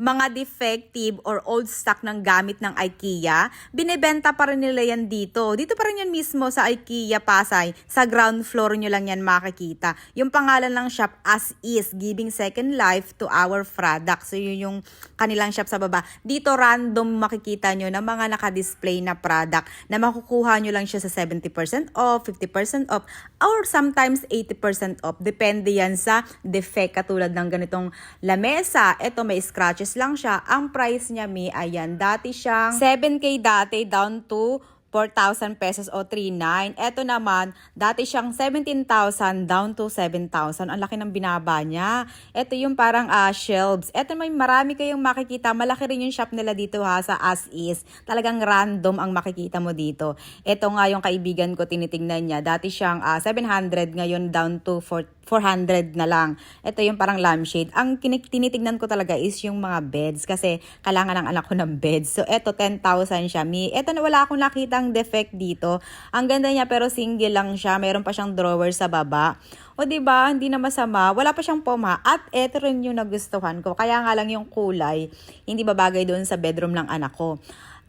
mga defective or old stock ng gamit ng IKEA, binebenta pa rin nila yan dito. Dito pa rin yan mismo sa IKEA Pasay. Sa ground floor nyo lang yan makikita. Yung pangalan ng shop as is, giving second life to our products. So yun yung kanilang shop sa baba. Dito random makikita nyo na mga naka-display na product na makukuha nyo lang siya sa 70% off, 50% off, or sometimes 80% off. Depende yan sa defect katulad ng ganitong lamesa. Ito may scratches lang siya. Ang price niya mi, ayan, dati siyang 7K dati down to 4,000 pesos o 3,900. Ito naman, dati siyang 17,000 down to 7,000. Ang laki ng binaba niya. Ito yung parang ah, shelves. Ito may marami kayong makikita. Malaki rin yung shop nila dito ha sa as is. Talagang random ang makikita mo dito. Ito nga yung kaibigan ko tinitingnan niya. Dati siyang ah, 700 ngayon down to 4 400 na lang. Ito yung parang lampshade. Ang tinitignan ko talaga is yung mga beds kasi kailangan ng anak ko ng beds. So, ito 10,000 siya. Mi, ito na wala akong nakitang defect dito. Ang ganda niya pero single lang siya. Meron pa siyang drawer sa baba. O di ba hindi na masama. Wala pa siyang poma. At ito rin yung nagustuhan ko. Kaya nga lang yung kulay, hindi babagay doon sa bedroom ng anak ko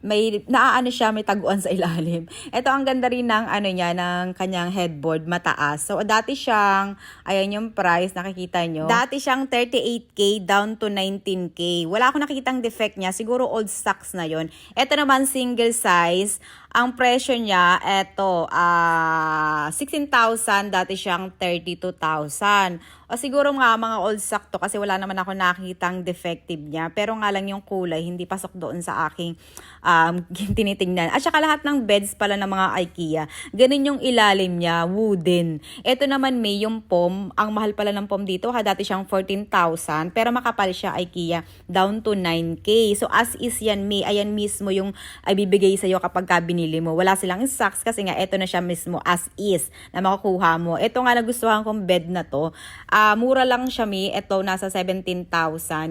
may naaano siya, may taguan sa ilalim. Ito ang ganda rin ng ano niya, ng kanyang headboard, mataas. So dati siyang, ayan yung price, nakikita nyo. Dati siyang 38k down to 19k. Wala akong nakikitang defect niya, siguro old stocks na yon. Ito naman single size, ang presyo niya, eto, ah 16,000, dati siyang 32,000. O siguro nga mga old stock to kasi wala naman ako nakitang defective niya. Pero nga lang yung kulay, hindi pasok doon sa aking um, tinitingnan. At saka lahat ng beds pala ng mga IKEA, ganun yung ilalim niya, wooden. Ito naman may yung pom, ang mahal pala ng pom dito, ha, dati siyang 14,000, pero makapal siya IKEA, down to 9K. So as is yan, may, ayan mismo yung ay bibigay sa'yo kapag ka binili mo. Wala silang stocks kasi nga ito na siya mismo as is na makukuha mo. Ito nga nagustuhan kong bed na to. Ah, mura lang siya mi. Ito nasa 17,000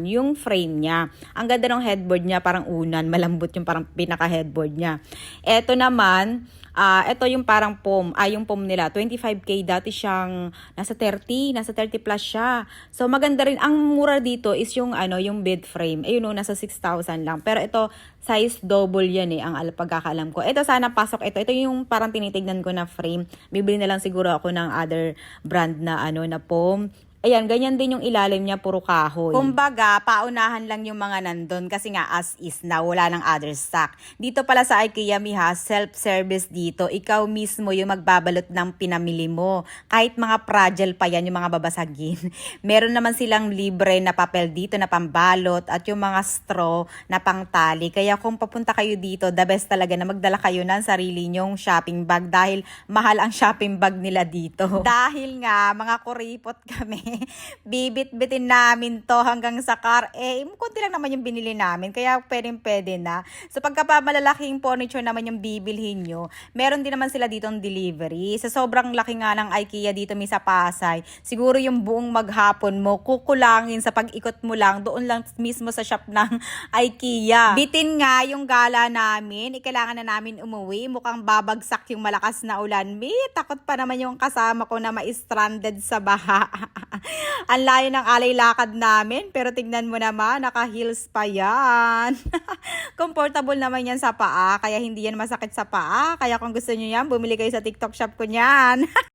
yung frame niya. Ang ganda ng headboard niya parang unan, malambot yung parang pinaka headboard niya. Ito naman Ah, ito yung parang pom, ay yung pom nila, 25k dati siyang nasa 30, nasa 30 plus siya. So maganda rin ang mura dito is yung ano, yung bed frame. Ayun no, nasa 6,000 lang. Pero ito size double yan eh ang al- pagkakalam ko. Ito sana pasok ito. Ito yung parang tinitignan ko na frame. Bibili na lang siguro ako ng other brand na ano na pom. Ayan, ganyan din yung ilalim niya, puro kahoy. Kumbaga, paunahan lang yung mga nandun kasi nga as is na, wala ng other stock. Dito pala sa IKEA, Miha, self-service dito. Ikaw mismo yung magbabalot ng pinamili mo. Kahit mga fragile pa yan, yung mga babasagin. Meron naman silang libre na papel dito na pambalot at yung mga straw na pangtali. Kaya kung papunta kayo dito, the best talaga na magdala kayo ng sarili nyong shopping bag dahil mahal ang shopping bag nila dito. dahil nga, mga kuripot kami, bibit-bitin namin to hanggang sa car. Eh, kunti lang naman yung binili namin, kaya pwedeng pwede na. So pagka pa malalaking furniture naman yung bibilhin nyo, meron din naman sila ditong delivery. Sa sobrang laki nga ng IKEA dito may sa Pasay, siguro yung buong maghapon mo, kukulangin sa pag-ikot mo lang, doon lang mismo sa shop ng IKEA. Bitin nga yung gala namin, ikailangan na namin umuwi, mukhang babagsak yung malakas na ulan. May takot pa naman yung kasama ko na ma-stranded sa baha. Ang layo ng alay lakad namin, pero tignan mo naman, naka-heels pa yan. Comfortable naman yan sa paa, kaya hindi yan masakit sa paa. Kaya kung gusto nyo yan, bumili kayo sa TikTok shop ko niyan.